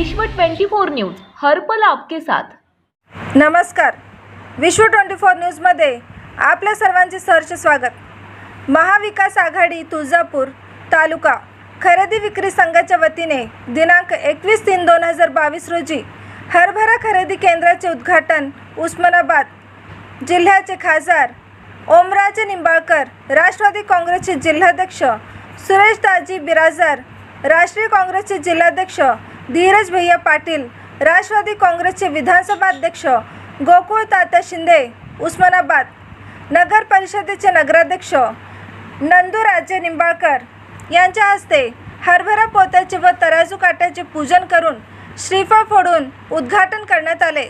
विश्व 24 न्यूज हर्पल आपके साथ. नमस्कार. विश्व ट्वेंटी फोर न्यूजमध्ये आपल्या सर्वांचे सहर्ष स्वागत. महाविकास आघाडी तुळजापूर तालुका खरेदी विक्री संघाच्या वतीने दिनांक एकवीस तीन दोन हजार बावीस रोजी हरभरा खरेदी केंद्राचे उद्घाटन उस्मानाबाद जिल्ह्याचे खासदार ओमराजे निंबाळकर राष्ट्रवादी काँग्रेसचे जिल्हाध्यक्ष सुरेश दाजी बिराजदार राष्ट्रीय काँग्रेसचे जिल्हाध्यक्ष धीरज भैया पाटील राष्ट्रवादी काँग्रेसचे विधानसभा अध्यक्ष गोकुळ तात्या शिंदे उस्मानाबाद नगर परिषदेचे नगराध्यक्ष नंदूराजे निंबाळकर यांच्या हस्ते हरभरा पोत्याचे व तराजू काट्याचे पूजन करून श्रीफळ फोडून उद्घाटन करण्यात आले.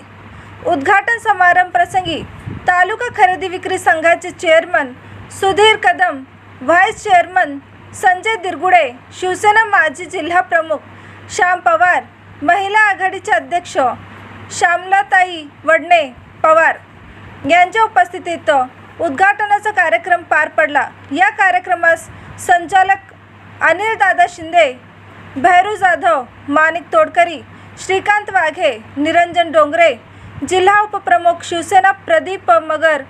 उद्घाटन समारंभ प्रसंगी तालुका खरेदी विक्री संघाचे chairman Sudhir Kadam vice chairman Sanjay Dirgude Shivsena माजी जिल्हा प्रमुख श्याम पवार महिला आघाडीचे अध्यक्ष श्यामलाताई वडणे पवार. यांच्या उपस्थितीत उद्घाटनाचा कार्यक्रम पार पडला. या कार्यक्रमास संचालक अनिल दादा शिंदे भैरू जाधव माणिक तोडकरी श्रीकांत वाघे निरंजन डोंगरे जिल्हा उपप्रमुख शिवसेना प्रदीप मगर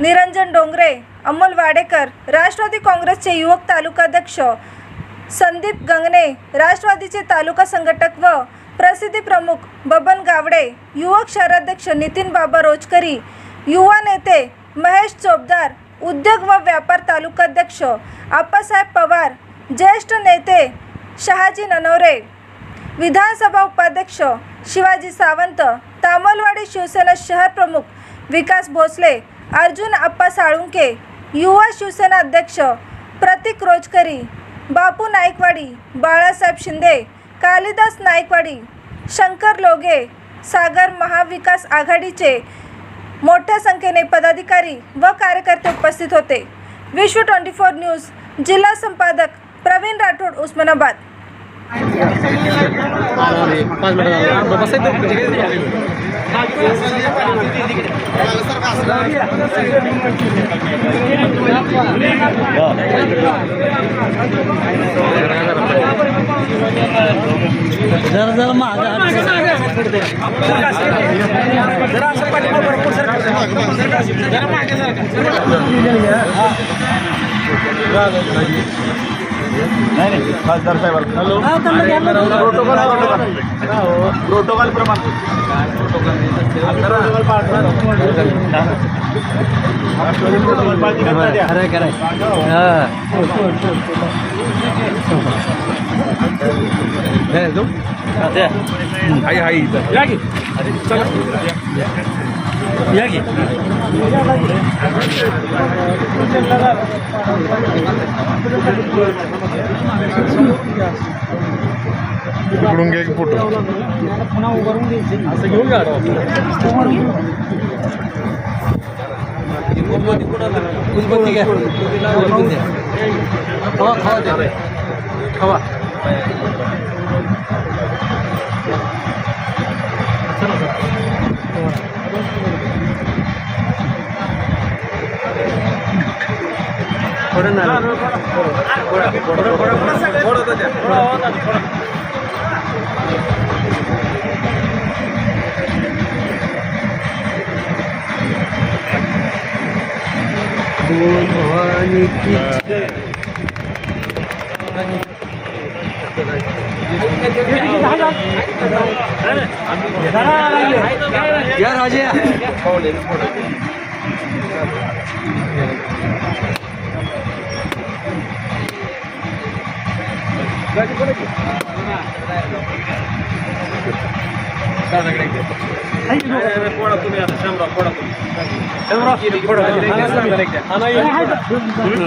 निरंजन डोंगरे अमोल वाडेकर राष्ट्रवादी काँग्रेसचे युवक तालुकाध्यक्ष संदीप गंगणे राष्ट्रवादीचे तालुका संघटक व प्रसिद्धी प्रमुख बबन गावडे युवक शहराध्यक्ष नितीन बाबा रोजकरी युवा नेते महेश चोपदार उद्योग व व्यापार तालुकाध्यक्ष आप्पासाहेब पवार ज्येष्ठ नेते शहाजी ननवरे विधानसभा उपाध्यक्ष शिवाजी सावंत तामलवाडी शिवसेना शहर प्रमुख विकास भोसले अर्जुन आप्पा साळुंके युवा शिवसेना अध्यक्ष प्रतीक रोजकरी बापू नाईकवाडी बाळासाहेब शिंदे कालिदास नाईकवाडी शंकर लोगे सागर महाविकास आघाडीचे मोठ्या संख्येने पदाधिकारी व कार्यकर्ते उपस्थित होते. विश्व ट्वेंटी फोर न्यूज जिल्हा संपादक प्रवीण राठोड उस्मानाबाद. पाच जरा जरा माग नाही नाही खासदार साहेब प्रोटोकॉल प्रोटोकॉल प्रमाणे. खरं खरं हाय हाय. या की. या की. इकडून घ्या की फोटो असं घेऊन जा. उदबत्ती घ्या. उदबत्ती द्या खवा खवा द्या खवा. या राजे तुम्ही फोडा हो. फोडा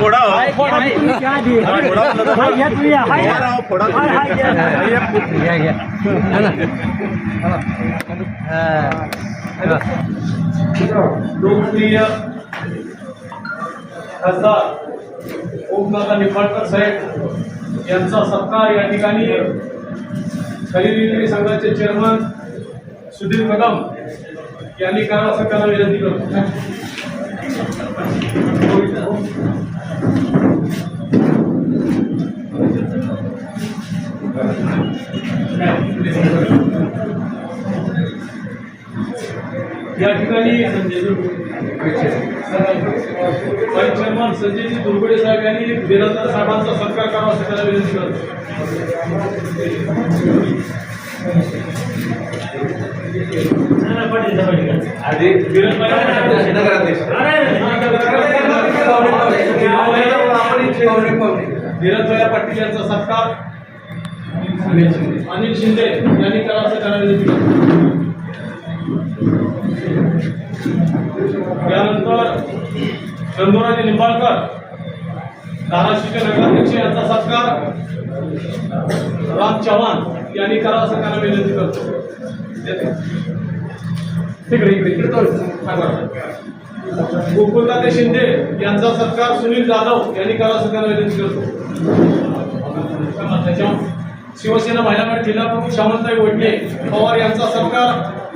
फोडा घ्या घ्या हा ना हा. लोकप्रिय खासदार ओमदादा निंबाळकर साहेब यांचा सत्कार या ठिकाणी खरेदी संघाचे चेअरमन सुधीर कदम यांनी करावं सरकारला विनंती करतो. या ठिकाणी व्हाईस चेअरमन संजयजी दुर्गुडे साहेब यांनी बिराजदार साहेबांचा सत्कार करावा असं त्याला विनंती करतो. पाटील यांचा सत्कार अनिल शिंदे यांनी करावा असं त्याला विनंती करतो. त्यानंतर चंदुराजी निंबाळकर धाराशिवचे नगराध्यक्ष यांचा सत्कार. राम चव्हाण यांनी करावा असं त्यांना विनंती करतो. तिकडे इकडे इकडे गोकुलदाते शिंदे यांचा सत्कार सुनील जाधव यांनी करावा असं त्यांना विनंती करतो. शिवसेना महिला गट जिल्हा प्रमुख शामंताई वडणे पवार यांचा सत्कार.